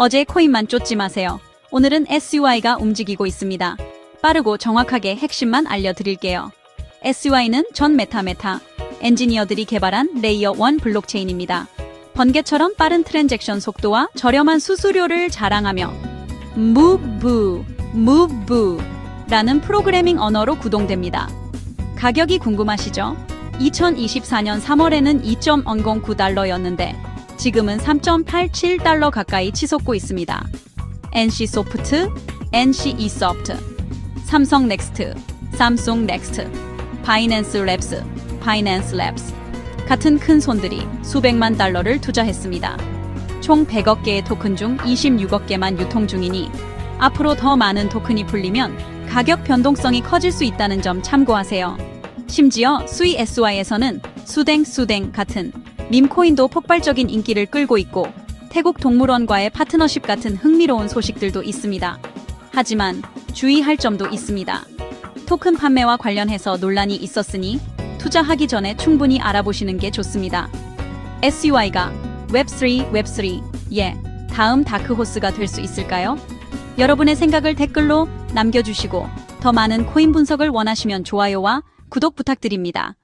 어제 코인만 쫓지 마세요. 오늘은 SUI가 움직이고 있습니다. 빠르고 정확하게 핵심만 알려드릴게요. SUI는 전 메타메타 엔지니어들이 개발한 레이어 1 블록체인입니다. 번개처럼 빠른 트랜잭션 속도와 저렴한 수수료를 자랑하며 무브, 무브라는 프로그래밍 언어로 구동됩니다. 가격이 궁금하시죠? 2024년 3월에는 2.009달러였는데 지금은 3.87달러 가까이 치솟고 있습니다. NC소프트, NC이소프트, 삼성 넥스트, 삼성 넥스트, 바이낸스 랩스, 바이낸스 랩스 같은 큰 손들이 수백만 달러를 투자했습니다. 총 100억 개의 토큰 중 26억 개만 유통 중이니 앞으로 더 많은 토큰이 풀리면 가격 변동성이 커질 수 있다는 점 참고하세요. 심지어 수이 SY에서는 수댕 수댕 같은 밈코인도 폭발적인 인기를 끌고 있고 태국 동물원과의 파트너십 같은 흥미로운 소식들도 있습니다. 하지만 주의할 점도 있습니다. 토큰 판매와 관련해서 논란이 있었으니 투자하기 전에 충분히 알아보시는 게 좋습니다. SUI가 웹3, 웹3, 예, 다음 다크호스가 될 수 있을까요? 여러분의 생각을 댓글로 남겨주시고 더 많은 코인 분석을 원하시면 좋아요와 구독 부탁드립니다.